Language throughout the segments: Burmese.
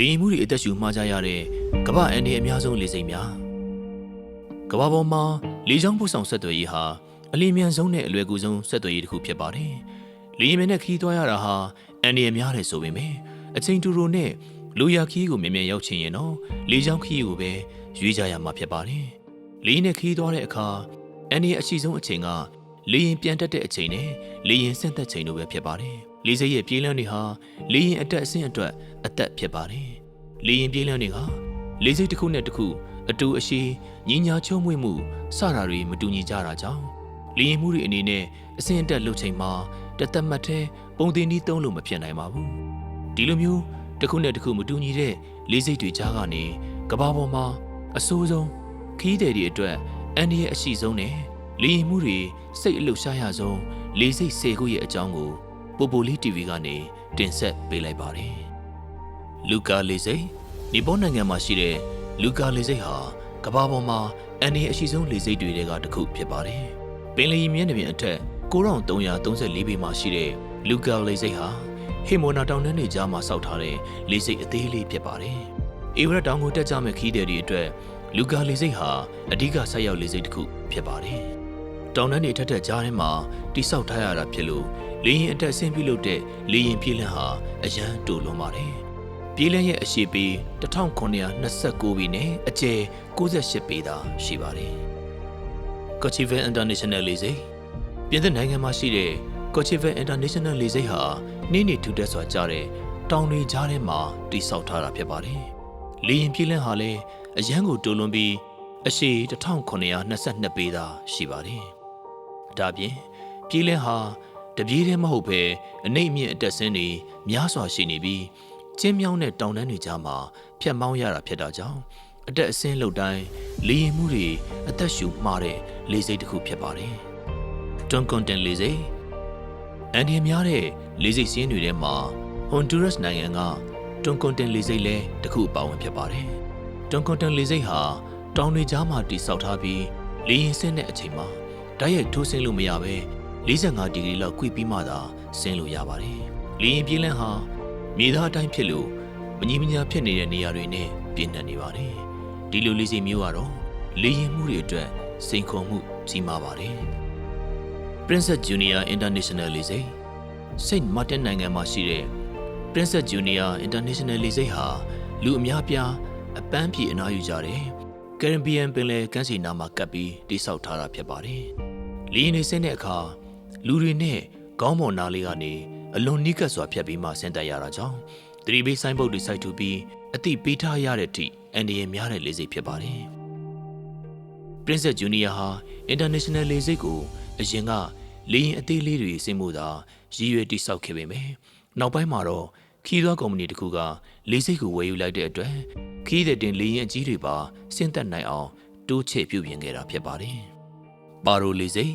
လေရင်မှုတွေအသက်ရှူမှားကြရတဲ့ကမ္ဘာအန်ဒီအများဆုံးလေစိမ်များကမ္ဘာပေါ်မှာလေကြောင်းပို့ဆောင်ဆက်သွယ်ရေးဟာအလီမြန်ဆုံးနဲ့အလွယ်ကူဆုံးဆက်သွယ်ရေးတစ်ခုဖြစ်ပါတယ်။လေရင်မြနဲ့ခီးသွားရတာဟာအန်ဒီအများတယ်ဆိုပေမဲ့အချိန်တူတူနဲ့လူရခီးကိုမြန်မြန်ရောက်ချင်ရင်တော့လေကြောင်းခီးကိုပဲရွေးကြရမှာဖြစ်ပါတယ်။လေရင်နဲ့ခီးသွားတဲ့အခါအန်ဒီအရှိဆုံးအချိန်ကလေရင်ပြန်တက်တဲ့အချိန်နဲ့လေရင်ဆင့်သက်ချိန်တို့ပဲဖြစ်ပါတယ်။ လေစိတ်ရဲ့ပြေးလန်းတွေဟာလေရင်အတက်အဆင့်အတွက်အသက်ဖြစ်ပါတယ်။လေရင်ပြေးလန်းတွေကလေစိတ်တစ်ခုနဲ့တစ်ခုအတူအရှိညီညာချုံမွေ့မှုစတာတွေမတူညီကြတာကြောင့်လေရင်မှုတွေအနေနဲ့အဆင့်အတက်လှုပ်ချိန်မှာတသက်မှတ်တဲ့ပုံသင်နည်းသုံးလို့မဖြစ်နိုင်ပါဘူး။ဒီလိုမျိုးတစ်ခုနဲ့တစ်ခုမတူညီတဲ့လေစိတ်တွေကြားကနေကဘာပေါ်မှာအဆိုးဆုံးခီးတယ်တွေအတွက်အန်ဒီရဲ့အရှိဆုံးနဲ့လေရင်မှုတွေစိတ်အလှုပ်ရှားရဆုံးလေစိတ်စေခုရဲ့အကြောင်းကို ပိုပိုလီ TV ကနေတင်ဆက်ပေးလိုက်ပါတယ်။လူကာလေစိတ်ဒီပေါ်နိုင်ငံမှာရှိတဲ့လူကာလေစိတ်ဟာကမ္ဘာပေါ်မှာအန်ဒီအရှိဆုံးလေစိတ်တွေထဲကတစ်ခုဖြစ်ပါတယ်။ပင်လယ်မျက်နှာပြင်အထက်9334ပေမှာရှိတဲ့လူကာလေစိတ်ဟာဟေမိုနာတောင်တန်းတွေကြားမှာစောက်ထားတဲ့လေစိတ်အသေးလေးဖြစ်ပါတယ်။အေဝရက်တောင်ကိုတက်ကြမဲ့ခီးတဲ့တွေအတွက်လူကာလေစိတ်ဟာအဓိကဆက်ရောက်လေစိတ်တစ်ခုဖြစ်ပါတယ်။တောင်တန်းတွေထက်ထက်ကြားထဲမှာတိဆောက်ထားရတာဖြစ်လို့ လေရင်အတက်ဆင်းပြုလုပ်တဲ့လေရင်ပြေးလန်းဟာအရန်တူလွန်ပါတယ်။ပြေးလန်းရဲ့အရှိပေ1929ပေနဲ့အကျယ်68ပေသာရှိပါတယ်။ Cochivan International လေဆိပ်ပြင်သစ်နိုင်ငံမှာရှိတဲ့ Cochivan International လေဆိပ်ဟာနေ့နေ့ထူထပ်စွာကြားတဲ့တောင်တွေကြားထဲမှာတည်ဆောက်ထားတာဖြစ်ပါတယ်။လေရင်ပြေးလန်းဟာလည်းအရန်ကိုတူလွန်ပြီးအရှိ1922ပေသာရှိပါတယ်။ဒါပြင်ပြေးလန်းဟာ တပြေးတည်းမဟုတ်ပဲအနိမ့်မြင့်အတက်ဆင်းတွေများစွာရှိနေပြီးကျင်းမြောင်းတဲ့တောင်တန်းတွေကြားမှာဖြတ်မောင်းရတာဖြစ်တာကြောင့်အတက်အဆင်းလှုပ်တိုင်းလေရင်မှုတွေအသက်ရှူမှားတဲ့လေစိတ်တစ်ခုဖြစ်ပါတယ်။တွန်ကွန်တင်လေစိတ်အန်ဒီများတဲ့လေစိတ်စင်းတွေထဲမှာဟွန်ဒူရပ်စ်နိုင်ငံကတွန်ကွန်တင်လေစိတ်လည်းတစ်ခုအပါဝင်ဖြစ်ပါတယ်။တွန်ကွန်တင်လေစိတ်ဟာတောင်တွေကြားမှာတည်ဆောက်ထားပြီးလေရင်ဆင်းတဲ့အချိန်မှာဓာတ်ရိုက်ထိုးဆင်းလို့မရဘဲ 45ဒီဂရီလောက်ကွေ့ပြီးမှသာဆင်းလို့ရပါတယ်။လေရင်ပြင်းလန်းဟာမြေသားအတိုင်းဖြစ်လို့မညီမညာဖြစ်နေတဲ့နေရာတွေနဲ့ပြင်းထန်နေပါတယ်။ဒီလိုလေးစိတ်မျိုးကတော့လေရင်မှုတွေအတွက်စိန်ခေါ်မှုကြီးမားပါတယ်။ Princess Junior International လေဆိပ်စိတ်မတ်တင်နိုင်ငံမှာရှိတဲ့ Princess Junior International လေဆိပ်ဟာလူအများပြားအပန်းဖြေအနားယူကြတယ်။ Caribbean ပင်လယ်ကမ်းခြေနားမှာကပ်ပြီးတိစောက်ထားတာဖြစ်ပါတယ်။လေရင်နေဆင်းတဲ့အခါ လူတွေနဲ့ခေါင်းပေါ်နားလေးကနေအလွန်နီးကပ်စွာဖြတ်ပြီးမှဆင်းသက်ရတာကြောင့်သတိပေးဆိုင်ဘုတ်တွေစိုက်ထူပြီးအသိပေးထားရတဲ့အထိအန်ဒီရများတဲ့လေဆိပ်ဖြစ်ပါတယ်။ Princess Junior ဟာ International လေဆိပ်ကိုအရင်ကလေရင်အသေးလေးတွေဆင်းမှုသာရည်ရွယ်တိစောက်ခဲ့ပေမယ့်နောက်ပိုင်းမှာတော့ခီးသွွားကုမ္ပဏီတစ်ခုကလေဆိပ်ကိုဝယ်ယူလိုက်တဲ့အတွက်ခီးတဲ့တင်လေရင်အကြီးတွေပါဆင်းသက်နိုင်အောင်တိုးချဲ့ပြုပြင်ခဲ့တာဖြစ်ပါတယ်။ပါရိုလေဆိပ်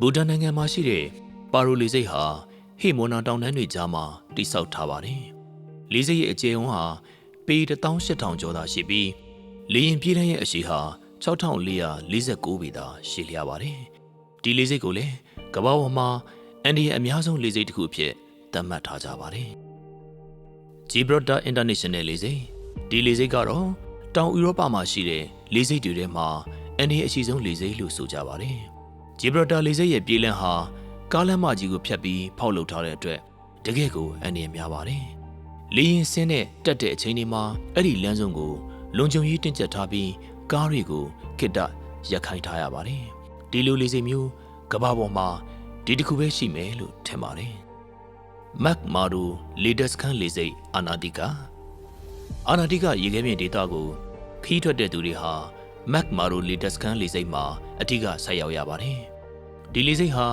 ဘူတန်နိုင်ငံမှာရှိတဲ့ပါရိုလေဆိပ်ဟာဟေမိုနာတောင်တန်းတွေကြားမှာတိစောက်ထားပါတယ်။လေဆိပ်ရဲ့အကျယ်ဝန်းဟာပေ18000ကျော်သာရှိပြီးလေရင်ပြေးတန်းရဲ့အရှိဟာ6449ပေသာရှိလျားပါတယ်။ဒီလေဆိပ်ကိုလည်းကမ္ဘာပေါ်မှာအန်ဒီရဲ့အများဆုံးလေဆိပ်တစ်ခုအဖြစ်သတ်မှတ်ထားကြပါတယ်။ Gibraltar International လေဆိပ်ဒီလေဆိပ်ကတော့တောင်ဥရောပမှာရှိတဲ့လေဆိပ်တွေထဲမှာအန်ဒီရဲ့အရှိဆုံးလေဆိပ်လို့ဆိုကြပါတယ်။ Gibraltar လေဆိပ်ရဲ့ပြေးလန်းဟာကားလမ်းမကြီးကိုဖြတ်ပြီးဖောက်လုပ်ထားတဲ့အတွက်တကယ့်ကိုအန်ဒီများပါတယ်။လေရင်ဆင်းတဲ့တက်တဲ့အချိန်ဒီမှာအဲ့ဒီလမ်းစုံကိုလုံခြုံရေးတင်ကျပ်ထားပြီးကားတွေကိုခိတ္တရက်ခိုင်းထားရပါတယ်။ဒီလိုလေဆိပ်မျိုးကမ္ဘာပေါ်မှာဒီတစ်ခုပဲရှိမယ်လို့ထင်ပါတယ်။မက်မာဒူလေဒက်စခန်းလေဆိပ်အာနာတိကာအာနာတိကရေခဲပြင်ဒေသကိုခီးထွက်တဲ့သူတွေဟာ မက်မာဒူလေဒက်စခန်းလေဆိပ်မှာအထူးကဆက်ရောက်ရပါတယ်။ဒီလေဆိပ်ဟာ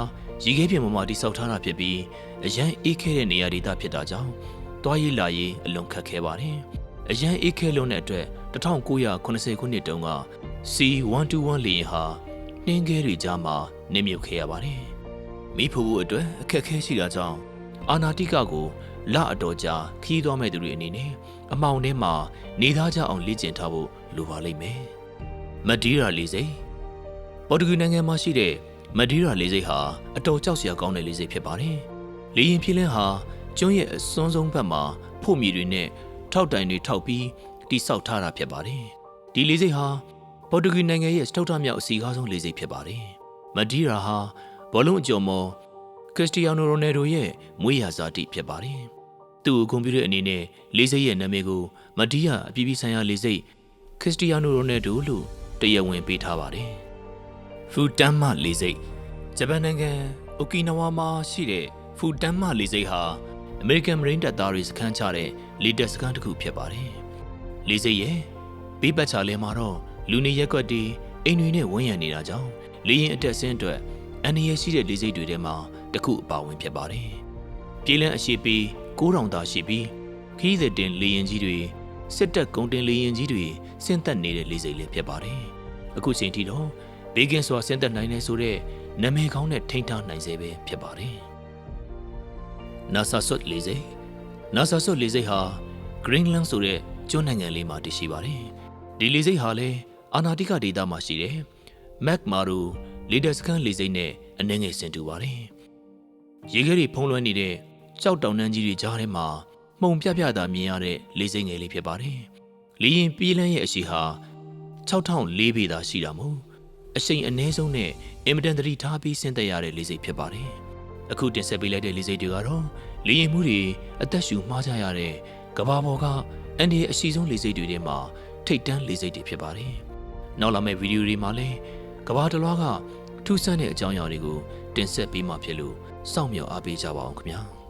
ရေခဲပြင်ပေါ်မှာတိစောက်ထားတာဖြစ်ပြီးအရန်အေးခဲတဲ့နေရာဒေသဖြစ်တာကြောင့်တွားရေးလာရေးအလွန်ခက်ခဲပါတယ်။အရန်အေးခဲလုံးတဲ့အတွက်1980ခုနှစ်တုန်းက C121 လေယာဉ်ဟာနှင်းခဲတွေကြားမှာနစ်မြုပ်ခဲ့ရပါတယ်။မိဖို့ဖို့အတွက်အခက်ခဲရှိတာကြောင့်အာနာတိကကိုလအတော်ကြာခီးသွားမဲ့သူတွေအနေနဲ့အမောင်ထဲမှာနေသားကြအောင်လေ့ကျင့်ထားဖို့လိုပါလိမ့်မယ်။ မဒီရာလေစိတ်ပေါ်တူဂီနိုင်ငံမှာရှိတဲ့မဒီရာလေဆိပ်ဟာအတော်ကြောက်စရာကောင်းတဲ့လေဆိပ်ဖြစ်ပါတယ်။လေရင်ဖြစ်လင်းဟာကျွန်းရဲ့အစွန်းဆုံးဘက်မှာဖို့မြေတွေနဲ့ထောက်တိုင်တွေထောက်ပြီးတိဆောက်ထားတာဖြစ်ပါတယ်ဒီလေဆိပ်ဟာပေါ်တူဂီနိုင်ငံရဲ့စတုတ္ထမြောက်အစီအကားဆုံးလေဆိပ်ဖြစ်ပါတယ်မဒီရာဟာဘောလုံးအကျော်မော်ခရစ္စတီယာနိုရိုနယ်ဒိုရဲ့မွေးရာဇာတိဖြစ်ပါတယ်သူ့ကွန်ပျူတာအနေနဲ့လေဆိပ်ရဲ့နာမည်ကိုမဒီယာအပြည်ပြည်ဆိုင်ရာလေဆိပ်ခရစ္စတီယာနိုရိုနယ်ဒိုလို့ တရားဝင်ပေးထားပါတယ်ဖူတမ်မလေဆိပ်ဂျပန်နိုင်ငံအိုကီနဝါမှာရှိတဲ့ဖူတမ်မလေဆိပ်ဟာအမေရိကန်မရင်းတပ်သားတွေစခန်းချတဲ့လေတပ်စခန်းတစ်ခုဖြစ်ပါတယ်လေဆိပ်ရဲ့ဘေးပတ်ချာလဲမှာတော့လူနေရက်ကွက်တွေအိမ်တွေနဲ့ဝန်းရံနေတာကြောင့်လေရင်အတက်ဆင်းအတွက်အန္တရာယ်ရှိတဲ့လေဆိပ်တွေထဲမှာတစ်ခုအပါဝင်ဖြစ်ပါတယ်ပြည်လန်းအရှိပီ9000တာရှိပြီးခီးသည်တင်လေရင်ကြီးတွေ စစ်တပ်ကုန်တင်လေရင်ကြီးတွေဆင်းသက်နေတဲ့လေဆိပ်လေးဖြစ်ပါတယ်အခုချိန်ထိတော့ဘေးကင်းစွာဆင်းသက်နိုင်နေဆိုတဲ့နာမည်ကောင်းတဲ့ထိန်းထားနိုင်စေပဲဖြစ်ပါတယ်နာဆာဆွတ်လေဆိပ်နာဆာဆွတ်လေဆိပ်ဟာ Greenland ဆိုတဲ့ကျွန်းနိုင်ငံလေးမှာတည်ရှိပါတယ်ဒီလေဆိပ်ဟာလည်းအာနာတိကဒေသမှာရှိတယ်မက်မာရူလေဒက်စကန်လေဆိပ်နဲ့အနှဲငယ်ဆင်တူပါတယ်ရေခဲတွေဖုံးလွှမ်းနေတဲ့ကြောက်တောင်နှန်းကြီးတွေကြားထဲမှာ မှုံပြပြတာမြင်ရတဲ့လေဆိပ်ငယ်လေးဖြစ်ပါတယ်လေရင်ပြေးလန်းရဲ့အရှိဟာ6004ပေသာရှိတာမို့အရှိန်အနည်းဆုံးနဲ့အင်မတန်သတိထားပြီးဆင်းသက်ရတဲ့လေဆိပ်ဖြစ်ပါတယ်အခုတင်ဆက်ပေးလိုက်တဲ့လေဆိပ်တွေကတော့လေရင်မှုတွေအသက်ရှူမှားကြရတဲ့ကဘာပေါ်ကအန်ဒီရဲ့အရှိဆုံးလေဆိပ်တွေထဲမှာထိတ်တန်းလေဆိပ်တွေဖြစ်ပါတယ်နောက်လာမယ့်ဗီဒီယိုတွေမှာလည်းကဘာတလွားကထူးဆန်းတဲ့အကြောင်းအရာတွေကိုတင်ဆက်ပေးမှာဖြစ်လို့စောင့်မျှော်အားပေးကြပါအောင်ခင်ဗျာ။